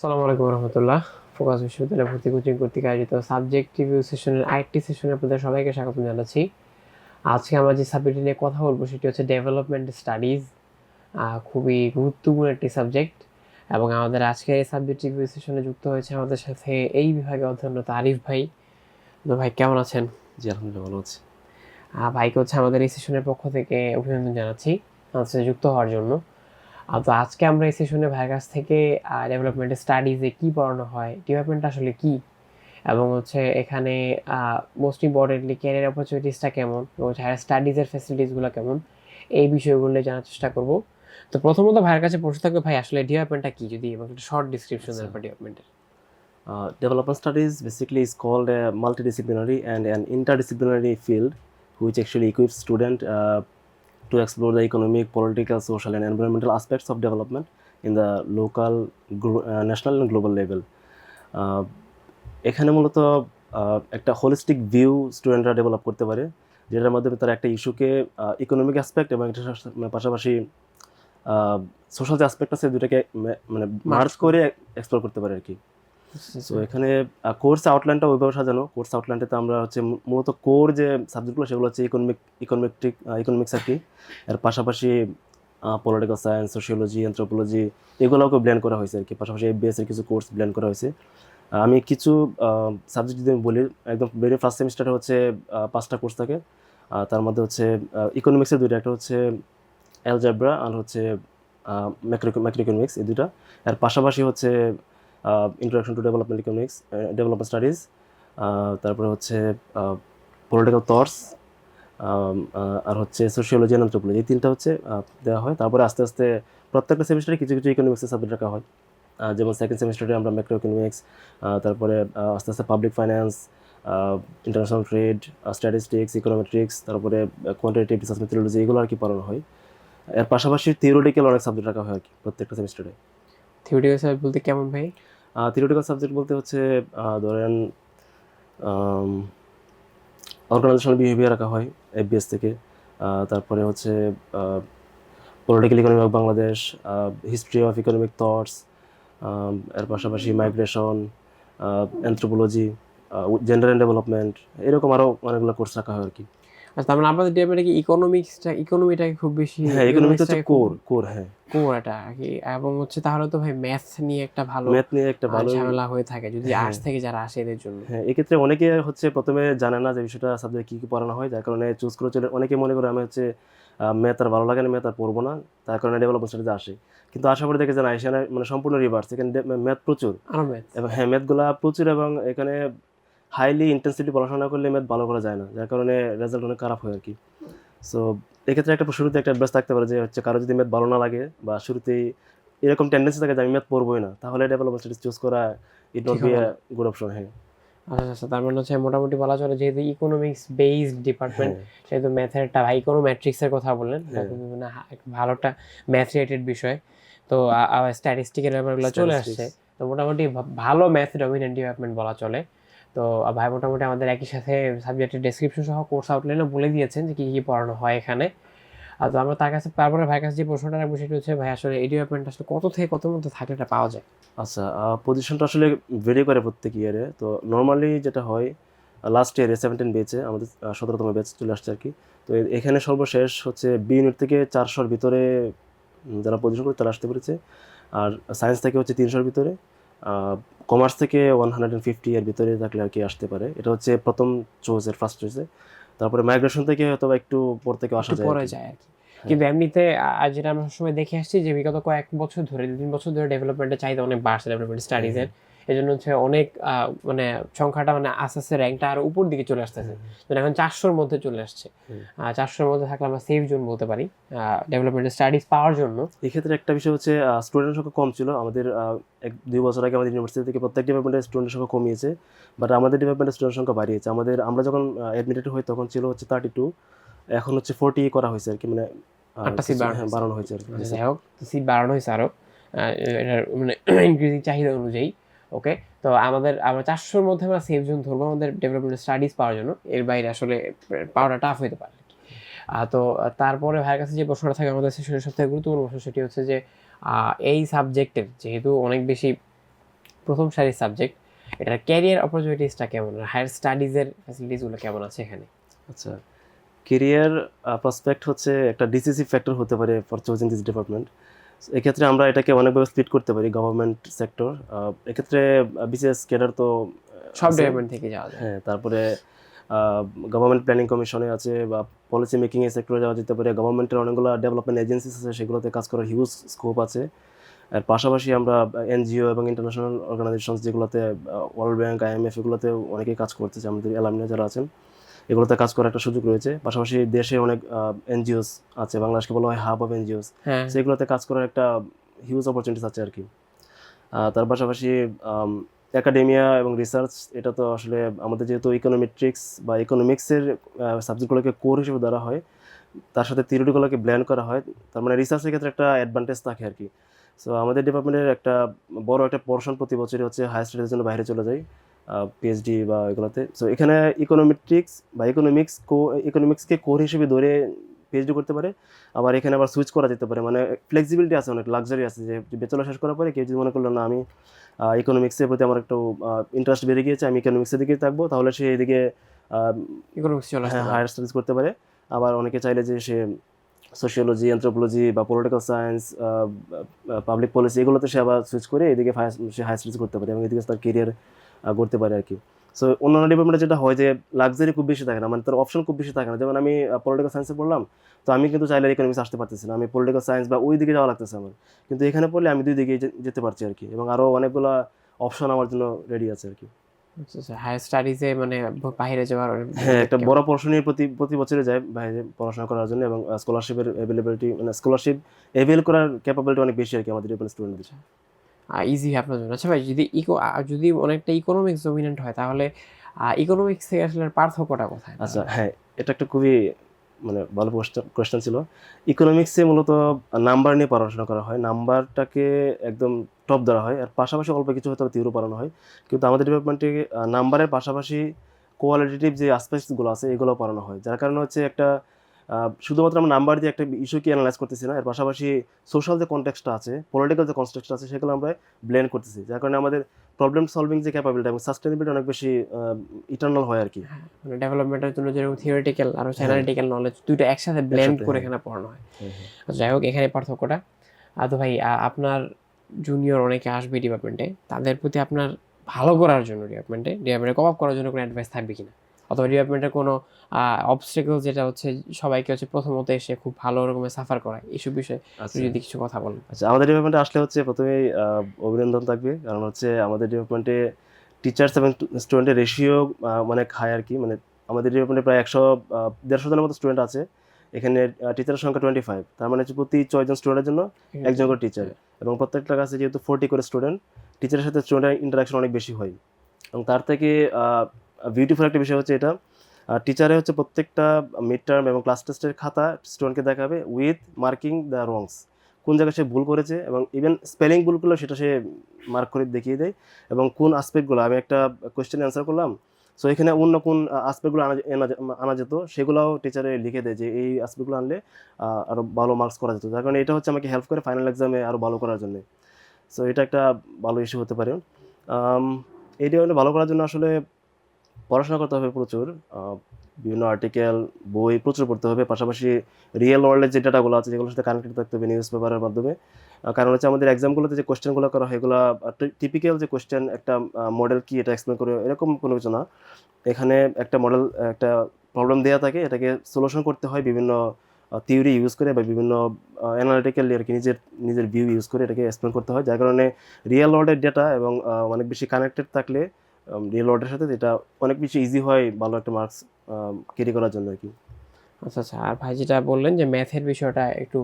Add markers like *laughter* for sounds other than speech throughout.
সালামু আলাইকুম রহমতুল্লাহ। ফোকাস বিশ্ববিদ্যালয় ভর্তি কোচিং কর্তৃক আয়োজিত সাবজেক্ট রিভিউ সেশনের আরেকটি সেশনে আপনাদের সবাইকে স্বাগত জানাচ্ছি। আজকে আমরা যে সাবজেক্ট নিয়ে কথা বলব সেটি হচ্ছে ডেভেলপমেন্ট স্টাডিজ খুবই গুরুত্বপূর্ণ একটি সাবজেক্ট এবং আমাদের আজকের এই সাবজেক্ট রিভিউ সেশনে যুক্ত হয়েছে আমাদের সাথে এই বিভাগে অধ্যয়নরত আরিফ ভাই। তো ভাই কেমন আছেন? জি আলহামদুলিল্লাহ ভালো আছি। ভাইকে হচ্ছে আমাদের এই সেশনের পক্ষ থেকে অভিনন্দন জানাচ্ছি। আমাদের যুক্ত হওয়ার জন্য। তো আজকে আমরা এই সেশনে ভাইয়ের কাছ থেকে ডেভেলপমেন্ট স্টাডিজে কি পড়ানো হয় ডেভেলপমেন্ট আসলে কি? এবং হচ্ছে এখানে মোস্ট ইম্পর্টেন্টলি ক্যারিয়ার অপরচুনিটিসটা কেমন? এবং হায়ার স্টাডিজের ফ্যাসিলিটিসগুলো কেমন? এই বিষয়গুলো নিয়ে জানার চেষ্টা করব। তো প্রথমত ভাইয়ের কাছে প্রশ্ন থাকবে ভাই আসলে ডেভেলপমেন্টটা কি? যদি এবং একটা শর্ট ডিসক্রিপশন দেন আচ্ছা। ডেভেলপমেন্টের studies basically is called a multidisciplinary and an interdisciplinary field which actually equips student uh, to explore the economic, political, social and environmental aspects of development in the local, uh, national and global level. Uh, এখানে মূলত uh, একটা holistic view স্টুডেন্টরা develop করতে পারে যেটার মাধ্যমে তারা একটা ইস্যুকে ইকোনমিক অ্যাসপেক্ট এবং একটা মানে পাশাপাশি সোশ্যাল যে অ্যাসপেক্ট আছে দুটাকে মানে মার্চ করে এক্সপ্লোর করতে পারে আর কি সো এখানে কোর্স আউটলাইনটা ওইভাবে সাজানো। কোর্স আউটলাইনটাতে আমরা হচ্ছে মূলত কোর যে সাবজেক্টগুলো সেগুলো হচ্ছে ইকোনমিক ইকোনমিক ইকোনমিক্স আর কি। এর পাশাপাশি পলিটিক্যাল সায়েন্স সোশিওলজি অ্যান্থ্রোপোলজি এগুলোকে ব্ল্যান্ড করা হয়েছে আর কি। পাশাপাশি এফবিএস কিছু কোর্স ব্ল্যান্ড করা হয়েছে। আমি কিছু সাবজেক্ট যদি আমি বলি, একদম ভেরি ফার্স্ট সেমিস্টারে হচ্ছে পাঁচটা কোর্স থাকে। তার মধ্যে হচ্ছে ইকোনমিক্সের দুইটা, একটা হচ্ছে অ্যালজাব্রা আর হচ্ছে ম্যাক্রো ম্যাক্রো ইকোনমিক্স এই দুইটা। এর পাশাপাশি হচ্ছে introduction to development economics development studies তারপরে হচ্ছে পলিটিক্যাল থটস আর হচ্ছে সোশিওলজি অ্যান্ড এই তিনটা হচ্ছে দেওয়া হয়। তারপরে আস্তে আস্তে প্রত্যেকটা সেমিস্টারে কিছু কিছু ইকোনমিক্সের সাবজেক্ট রাখা হয়। যেমন সেকেন্ড সেমিস্টারে আমরা ম্যাক্রো ইকোনমিক্স তারপরে আস্তে আস্তে public finance international trade statistics econometrics তারপরে কোয়ান্টিটেটিভ রিসার্চ মেথোলজি এগুলো আর কি পড়ানো হয়। এর পাশাপাশি থিওরিটিক্যাল অনেক সাবজেক্ট রাখা হয় আর কি প্রত্যেকটা সেমিস্টারে থিওরিটিক্যাল সাবজেক্ট বলতে কেমন ভাই? থিওরিটিক্যাল সাবজেক্ট বলতে হচ্ছে ধরেন অর্গানাইজেশনাল বিহেভিয়ার রাখা হয় এফবিএস থেকে। তারপরে হচ্ছে political economy of Bangladesh history of economic thoughts এর পাশাপাশি migration anthropology gender and development এরকম আরও অনেকগুলো কোর্স রাখা হয় আর কি। আচ্ছা তার মানে আমাদের ডেভেলপমেন্টে কি ইকোনমিক্সটা ইকোনমিটাকে খুব বেশি হ্যাঁ ইকোনমিক্স হচ্ছে কোর কোর হ্যাঁ। কোর এটা কি। এবং হচ্ছে তাহলে তো ভাই ম্যাথ নিয়ে একটা ভালো ম্যাথ নিয়ে একটা ভালো ঝামেলা হয়ে থাকে যদি হ্যাঁ। আর্টস থেকে যারা আসে এদের জন্য। হ্যাঁ এক্ষেত্রে অনেকে হচ্ছে প্রথমে জানে না যে বিষয়টা সাবজেক্ট কী কী পড়ানো হয়। যার কারণে চুজ করে চলে অনেকে মনে করে আমি হচ্ছে ম্যাথ আর ভালো লাগে না ম্যাথ আর পড়ব না। তার কারণে ডেভেলপমেন্ট স্টাডিতে আসে। কিন্তু আশা করে দেখে যে না এখানে মানে সম্পূর্ণ রিভার্স এখানে ম্যাথ প্রচুর। এবং হ্যাঁ ম্যাথগুলো প্রচুর এবং এখানে হাইলি ইন্টেন্সিটি পড়াশোনা করলে ম্যাথ ভালো করা যায় না যার কারণে রেজাল্ট অনেক খারাপ হয় আর কি। সো এক্ষেত্রে একটা শুরুতে একটা অ্যাডভাইস থাকতে পারে যে হচ্ছে কারও যদি ম্যাথ ভালো না লাগে বা শুরুতেই এরকম টেন্ডেন্সি থাকে যে আমি ম্যাথ পড়বোই না তাহলে ডেভেলপমেন্ট স্টাডিজ চুজ করা it not be good option হ্যাঁ। আচ্ছা আচ্ছা তার মানে হচ্ছে মোটামুটি বলা চলে যেহেতু ইকোনমিক্স বেসড ডিপার্টমেন্ট সেহেতু ম্যাথের একটা ভাই কোনো ম্যাট্রিক্সের কথা বললেন ভালো একটা ম্যাথ রিলেটেড বিষয়। তো স্ট্যাটিস্টিকের ব্যাপারগুলো চলে আসছে। তো মোটামুটি ভালো ম্যাথ ডমিনেন্ট ডিপার্টমেন্ট বলা চলে। তো ভাই মোটামুটি আমাদের একই সাথে সাবজেক্টের ডেসক্রিপশন সহ কোর্স আউটলাইনও বলে দিয়েছেন যে কী কী পড়ানো হয় এখানে। আর তো আমরা তার কাছে, তারপরে ভাইয়ের কাছে যে প্রশ্নটা রাখব সেটা হচ্ছে, ভাই, আসলে এই ডিপার্টমেন্ট আসলে কত থেকে কত মধ্যে থাকলে এটা পাওয়া যায়? আচ্ছা পজিশনটা আসলে ভেরি করে প্রত্যেক ইয়ারে তো নর্মালি যেটা হয় লাস্ট ইয়ারে সেভেন্টিন বেচে আমাদের সতেরোতম ব্যাচ চলে আসছে আর কি। তো এখানে সর্বশেষ হচ্ছে বি ইউনিট থেকে চারশোর ভিতরে যারা পজিশন করে তারা আসতে পেরেছে। আর সায়েন্স থেকে হচ্ছে তিনশোর ভিতরে। কমার্স থেকে ওয়ান হান্ড্রেড অ্যান্ড ফিফটি এর ভিতরে থাকলে আর কি আসতে পারে। এটা হচ্ছে প্রথম চয়েসের ফার্স্ট চয়েসে তারপরে মাইগ্রেশন থেকে হয়তো একটু পর থেকে আসা যায় পরে যায় আর কি। কিন্তু এমনিতে যেটা আমরা সবসময় দেখে আসছি যে বিগত কয়েক বছর ধরে দু তিন বছর ধরে ডেভেলপমেন্টের চাহিদা অনেক বাড়ছে ডেভেলপমেন্ট স্টাডিজের এই জন্য হচ্ছে অনেক মানে সংখ্যাটা মানে আস্তে আস্তে র্যাঙ্কটা আরও উপর দিকে চলে আসতেছে। এখন চারশোর মধ্যে চলে আসছে। চারশোর মধ্যে থাকলে আমরা সেফ জোন বলতে পারি। ডেভেলপমেন্ট স্টাডিজ পাওয়ার জন্য। এক্ষেত্রে একটা বিষয় হচ্ছে স্টুডেন্ট সংখ্যা কম ছিল। আমাদের এক দুই বছর আগে আমাদের ইউনিভার্সিটি থেকে প্রত্যেক ডিপার্টমেন্টের স্টুডেন্ট সংখ্যা কমিয়েছে। বাট আমাদের ডিপার্টমেন্টের স্টুডেন্ট সংখ্যা বাড়িয়েছে। আমাদের আমরা যখন অ্যাডমিটেড হই তখন ছিল হচ্ছে থার্টি টু এখন হচ্ছে ফোর্টি করা হয়েছে আর কি মানে আটটা বাড়ানো হ্যাঁ, বাড়ানো হয়েছে। আর কি যাই হোক সিট বাড়ানো হয়েছে আরও। এটার মানে *clears throat* ইনক্রিজিং চাহিদা অনুযায়ী। ওকে তো আমাদের, আমরা চারশোর মধ্যে আমরা সেফ জোন ধরবো, আমাদের ডেভেলপমেন্ট স্টাডিজ পাওয়ার জন্য। এর বাইরে আসলে পাওয়াটা টাফ হতে পারে তো তারপরে ভাইয়ের কাছে যে প্রশ্নটা থাকে আমাদের সেশনের সবথেকে গুরুত্বপূর্ণ প্রশ্ন সেটি হচ্ছে যে এই সাবজেক্টের যেহেতু অনেক বেশি প্রথম সারির সাবজেক্ট এটার ক্যারিয়ার অপরচুনিটিসটা কেমন? হায়ার স্টাডিজের ফ্যাসিলিটিসগুলো কেমন আছে এখানে? আচ্ছা কেরিয়ার প্রসপেক্ট হচ্ছে একটা ডিসিসিভ ফ্যাক্টর হতে পারে ফর চুজিং দিস ডিপার্টমেন্ট এক্ষেত্রে আমরা এটাকে অনেকভাবে স্প্লিট করতে পারি গভর্নমেন্ট সেক্টর এক্ষেত্রে বিসিএস ক্যাডার তো সব ডিপার্টমেন্ট থেকে যাওয়া যায়। হ্যাঁ তারপরে গভর্নমেন্ট প্ল্যানিং কমিশনে আছে বা পলিসি মেকিং এর সেক্টরে যাওয়া যেতে পারে। গভর্নমেন্টের অনেকগুলো ডেভেলপমেন্ট এজেন্সিস আছে সেগুলোতে কাজ করার হিউজ স্কোপ আছে। আর পাশাপাশি আমরা এনজিও এবং ইন্টারন্যাশনাল অর্গানাইজেশন যেগুলোতে ওয়ার্ল্ড ব্যাংক আইএমএফ এগুলোতে অনেকেই কাজ করতেছে। আমাদের এলামনে যারা আছেন। এগুলোতে কাজ করার একটা সুযোগ রয়েছে। পাশাপাশি দেশে অনেক এনজিওস আছে বাংলাদেশকে বলা হয় হাব অফ এনজিওস। হ্যাঁ। সেগুলোতে কাজ করার একটা হিউজ অপরচুনিটিস আছে আর কি। তার পাশাপাশি একাডেমিয়া এবং রিসার্চ এটা তো আসলে আমাদের যেহেতু ইকোনমিট্রিক্স বা ইকোনমিক্সের সাবজেক্টগুলোকে কোর হিসেবে ধরা হয় তার সাথে থিওরিটিগুলোকে ব্ল্যান্ড করা হয় তার মানে রিসার্চের ক্ষেত্রে একটা অ্যাডভান্টেজ থাকে আর কি। সো আমাদের ডিপার্টমেন্টের একটা বড় একটা পোর্শন প্রতি বছরই হচ্ছে হায়ার স্টাডিজের জন্য বাইরে চলে যায়। পিএইচডি বা এগুলোতে। সো এখানে ইকোনমিট্রিক্স বা ইকোনমিক্স কো ইকোনমিক্সকে কোর হিসেবে ধরে পিএইচডি করতে পারে। আবার এখানে আবার সুইচ করা যেতে পারে। মানে ফ্লেক্সিবিলিটি আছে অনেক লাক্সারি আছে। যে বেচলা শেষ করার পরে কেউ যদি মনে করল না আমি ইকোনমিক্সের প্রতি আমার একটু ইন্টারেস্ট বেড়ে গিয়েছে আমি ইকোনমিক্সের দিকে থাকব তাহলে সে এদিকে ইকোনমিক্স চলে হ্যাঁ হায়ার স্টাডিজ করতে পারে। আবার অনেকে চাইলে যে সে সোশিওলজি অ্যান্থ্রোপোলজি বা পলিটিক্যাল সায়েন্স পাবলিক পলিসি এগুলোতে সে আবার সুইচ করে এদিকে সে হায়ার স্টাডিজ করতে পারে এবং এদিকে তার কেরিয়ার করতে পারে আর কি। সো অন্যান্য ডিপার্টমেন্টে যেটা হয় যে লাক্সারি খুব বেশি থাকে না মানে তার অপশন খুব বেশি থাকে না। যেমন আমি পলিটিক্যাল সায়েন্সে পড়লাম তো আমি কিন্তু চাইলে ইকোনমিক্স আসতে পারতেছি না। আমি পলিটিক্যাল সায়েন্স বা ওই দিকে যাওয়া লাগতেছে আমার। কিন্তু এখানে পড়লে আমি দুই দিকে যেতে পারছি আর কি। এবং আরও অনেকগুলো অপশন আমার জন্য রেডি আছে আর কি। আচ্ছা আচ্ছা। হায়ার স্টাডিজে মানে বাইরে যাওয়ার হ্যাঁ একটা বড় পড়াশোনায় প্রতি প্রতি বছরে যায় বাইরে পড়াশোনা করার জন্য এবং স্কলারশিপের অ্যাভেলেবিলিটি মানে স্কলারশিপ অ্যাভেল করার ক্যাপাবিলিটি অনেক বেশি আর কি আমাদের স্টুডেন্টদের ইজি আপনার জন্য আচ্ছা ভাই, যদি ইকো যদি অনেকটা ইকোনমিক্স ডমিনেন্ট হয়, তাহলে ইকোনমিক্স থেকে আসলে পার্থক্যটা কোথায়? আচ্ছা হ্যাঁ এটা একটা খুবই মানে ভালো কোয়েশ্চেন ছিল। ইকোনমিক্সে মূলত নাম্বার নিয়ে পড়াশোনা করা হয়। নাম্বারটাকে একদম টপ ধরা হয়। আর পাশাপাশি অল্প কিছু হয়তো তিরও পড়ানো হয়। কিন্তু আমাদের ডিপার্টমেন্টে নাম্বারের পাশাপাশি কোয়ালিটেটিভ যে আসপেক্টসগুলো আছে, এগুলো পড়ানো হয়। যার কারণে হচ্ছে একটা শুধুমাত্র আমরা নাম্বার দিয়ে একটা ইস্যুকে অ্যানালাইজ করতেছি না এর পাশাপাশি সোশ্যাল যে কনটেক্সটটা আছে পলিটিক্যাল যে কনটেক্সট আছে সেগুলো আমরা ব্লেন্ড করতেছি। যার কারণে আমাদের প্রবলেম সলভিং যে ক্যাপাবিলিটি এবং সাস্টেনেবিলিটি অনেক বেশি ইটার্নাল হয় আর কি। মানে ডেভেলপমেন্টের জন্য যেরকম থিওরিটিক্যাল আর হচ্ছে অ্যানালিটিক্যাল নলেজ দুটো একসাথে ব্লেন্ড করে হ্যাঁ। এখানে পড়ানো হয়। আচ্ছা, যাই হোক এখানে পার্থক্যটা। তো ভাই আপনার জুনিয়র অনেকে আসবে ডিপার্টমেন্টে তাদের প্রতি আপনার ভালো করার জন্য ডিপার্টমেন্টে ডিপার্টমেন্টে কপ করার জন্য কোনো অ্যাডভাইস থাকবে কিনা? অথবা ডিপার্টমেন্টের কোনো অবস্টেকল যেটা হচ্ছে সবাইকে হচ্ছে প্রথমত এসে খুব ভালো রকমের সাফার করায়। এইসব বিষয়ে আচ্ছা। যদি কিছু কথা বলেন। আচ্ছা আমাদের ডিপার্টমেন্টে আসলে হচ্ছে প্রথমেই আহ, অভিনন্দন থাকবে। কারণ হচ্ছে আমাদের ডিপার্টমেন্টে টিচার্স এবং স্টুডেন্টের রেশিও মানে হাই আর কি। মানে আমাদের ডিপার্টমেন্টে প্রায় একশো দেড়শো জনের মতো স্টুডেন্ট আছে। এখানে টিচারের সংখ্যা টোয়েন্টি ফাইভ তার মানে হচ্ছে প্রতি ছয়জন স্টুডেন্টের জন্য একজন করে টিচার এবং প্রত্যেকটা কাছে যেহেতু ফোরটি করে স্টুডেন্ট টিচারের সাথে স্টুডেন্টের ইন্টারাকশন অনেক বেশি হয়। এবং তার থেকে বিউটিফুল একটা বিষয় হচ্ছে এটা। টিচারে হচ্ছে প্রত্যেকটা মিড টার্ম এবং ক্লাস টেস্টের খাতা স্টুডেন্টকে দেখাবে উইথ মার্কিং দ্য রংস কোন জায়গায় সে ভুল করেছে এবং ইভেন স্পেলিং ভুলগুলো সেটা সে মার্ক করে দেখিয়ে দেয় এবং কোন আসপেক্টগুলো আমি একটা কোয়েশ্চেন অ্যান্সার করলাম সো এখানে অন্য কোন আসপেক্টগুলো আনা আনা যেত, সেগুলোও টিচারে লিখে দেয় যে এই আসপেক্টগুলো আনলে আরও ভালো মার্কস করা যেত। যার কারণে এটা হচ্ছে আমাকে হেল্প করে ফাইনাল এক্সামে আরও ভালো করার জন্য। সো এটা একটা ভালো ইস্যু হতে পারে। এইটা হলে ভালো করার জন্য আসলে পড়াশোনা করতে হবে প্রচুর বিভিন্ন আর্টিকেল বই প্রচুর পড়তে হবে, পাশাপাশি রিয়েল ওয়ার্ল্ডের যে ডাটাগুলো আছে, যেগুলোর সাথে কানেক্টেড থাকতে হবে নিউজ পেপারের মাধ্যমে। কারণ হচ্ছে আমাদের এক্সামগুলোতে যে কোয়েশ্চেনগুলো করা হয়, এগুলো টিপিক্যাল যে কোয়েশ্চেন একটা মডেল কি, এটা এক্সপ্লেন করে, এরকম কোনো কিছু না। এখানে একটা মডেল একটা প্রবলেম দেওয়া থাকে, এটাকে সলিউশন করতে হয় বিভিন্ন থিওরি ইউজ করে বা বিভিন্ন অ্যানালিটিক্যালি আর কি নিজের নিজের ভিউ ইউজ করে এটাকে এক্সপ্লেন করতে হয়। যার কারণে রিয়েল ওয়ার্ল্ডের ডেটা এবং অনেক বেশি কানেক্টেড থাকলে রিয়েল ওয়ার্ল্ডের সাথে যেটা অনেক বেশি ইজি হয় ভালো একটা মার্কস ক্যারি করার জন্য আর কি। আচ্ছা আচ্ছা। আর ভাই যেটা বললেন যে ম্যাথের বিষয়টা একটু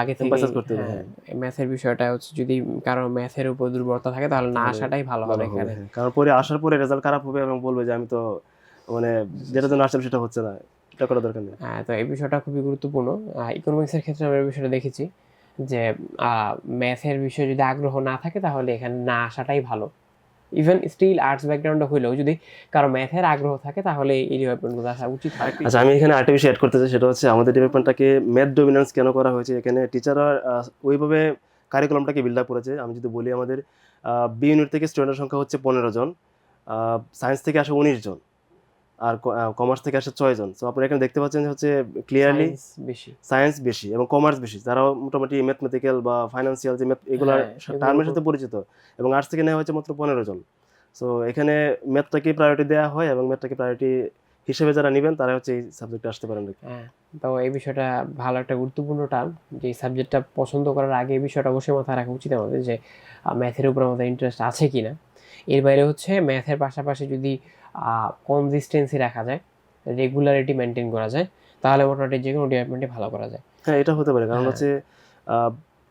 আগে থেকে করতে হবে, হ্যাঁ। ম্যাথের বিষয়টা হচ্ছে যদি কারও ম্যাথের উপর দুর্বলতা থাকে তাহলে না আসাটাই ভালো হবে এখানে। হ্যাঁ। কারণ পরে আসার পরে রেজাল্ট খারাপ হবে এবং বলবে যে আমি তো মানে যেটা জন্য আসলাম সেটা হচ্ছে না এটা করার দরকার নেই। হ্যাঁ তো এই বিষয়টা খুবই গুরুত্বপূর্ণ। ইকোনমিক্সের ক্ষেত্রে আমরা এই বিষয়টা দেখেছি যে ম্যাথের বিষয়ে যদি আগ্রহ না থাকে তাহলে এখানে না আসাটাই ভালো। ইভেন স্টিল আর্টস ব্যাকগ্রাউন্ডে হইলেও যদি কারও ম্যাথের আগ্রহ থাকে, তাহলে এই ডিপার্টমেন্টগুলো আসা উচিত আচ্ছা আমি এখানে আরেকটা বিষয় অ্যাড করতে চাই, সেটা হচ্ছে আমাদের ডিপার্টমেন্টটাকে ম্যাথ ডমিনেন্স কেন করা হয়েছে? এখানে টিচাররা ওইভাবে কারিকুলামটাকে বিল্ড আপ করেছে। আমি যদি বলি আমাদের বি ইউনিট থেকে স্টুডেন্টের সংখ্যা হচ্ছে পনেরো জন সায়েন্স থেকে আসে উনিশ জন। আর কমার্স থেকে আসে ছয় জন সো আপনারা এখানে দেখতে পাচ্ছেন হচ্ছে ক্লিয়ারলি বেশি। সায়েন্স বেশি এবং কমার্স বেশি। যারা মোটামুটি ম্যাথমেটিক্যাল বা ফাইন্যান্সিয়াল যে হ্যাঁ, এগুলোর টার্মের সাথে পরিচিত। এবং আর্টস থেকে নেওয়া হয়েছে মাত্র পনেরো জন। সো এখানে ম্যাথটাকে প্রায়োরিটি দেওয়া হয় এবং ম্যাথটাকে প্রায়োরিটি হিসেবে যারা নেবেন তারা হচ্ছে এই সাবজেক্টে আসতে পারেন হ্যাঁ তো এই বিষয়টা ভালো একটা গুরুত্বপূর্ণ টার্ম যে এই সাবজেক্টটা পছন্দ করার আগে এই বিষয়টা অবশ্যই মাথায় রাখা উচিত আমাদের যে ম্যাথের উপর আমাদের ইন্টারেস্ট আছে কি না এর বাইরে হচ্ছে ম্যাথের পাশাপাশি যদি কনসিস্টেন্সি রাখা যায় রেগুলারিটি মেনটেন করা যায় তাহলে মোটামুটি যে কোনো ডিপার্টমেন্টে ভালো করা যায়। হ্যাঁ এটা হতে পারে। কারণ হ্যাঁ। হচ্ছে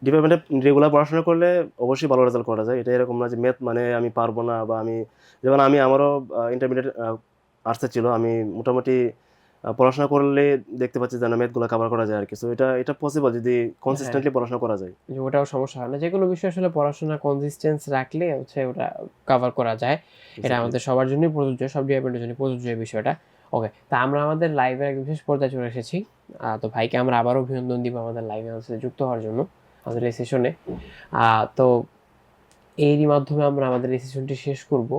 ডিপার্টমেন্টে রেগুলার পড়াশোনা করলে অবশ্যই ভালো রেজাল্ট করা যায়। এটা এরকম না যে ম্যাথ মানে আমি পারব না বা আমি যেমন আমি আমারও ইন্টারমিডিয়েট আর্টসে ছিল। আমি মোটামুটি পড়াশোনা করলে দেখতে পাচ্ছি যে না ম্যাথগুলো কভার করা যায় আর কি সো এটা এটা পসিবল যদি কনসিস্টেন্টলি পড়াশোনা করা যায়। যে ওটাও সমস্যা হয় না। যে কোনো বিষয় আসলে পড়াশোনা কনসিস্টেন্স রাখলে হচ্ছে ওটা কভার করা যায়। এটা আমাদের সবার জন্যই প্রযোজ্য সব ডিপার্টমেন্টের জন্য প্রযোজ্য এই বিষয়টা। ওকে তা আমরা আমাদের লাইভের এক বিশেষ পর্যায়ে চলে এসেছি। তো ভাইকে আমরা আবারও অভিনন্দন দিব আমাদের লাইভে আমাদের সাথে যুক্ত হওয়ার জন্য আমাদের এই সেশনে তো এরই মাধ্যমে আমরা আমাদের এই সেশনটি শেষ করব।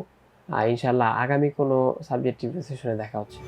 আর ইনশাল্লাহ আগামী কোনো সাবজেক্টিভ সেশনে দেখা হচ্ছে।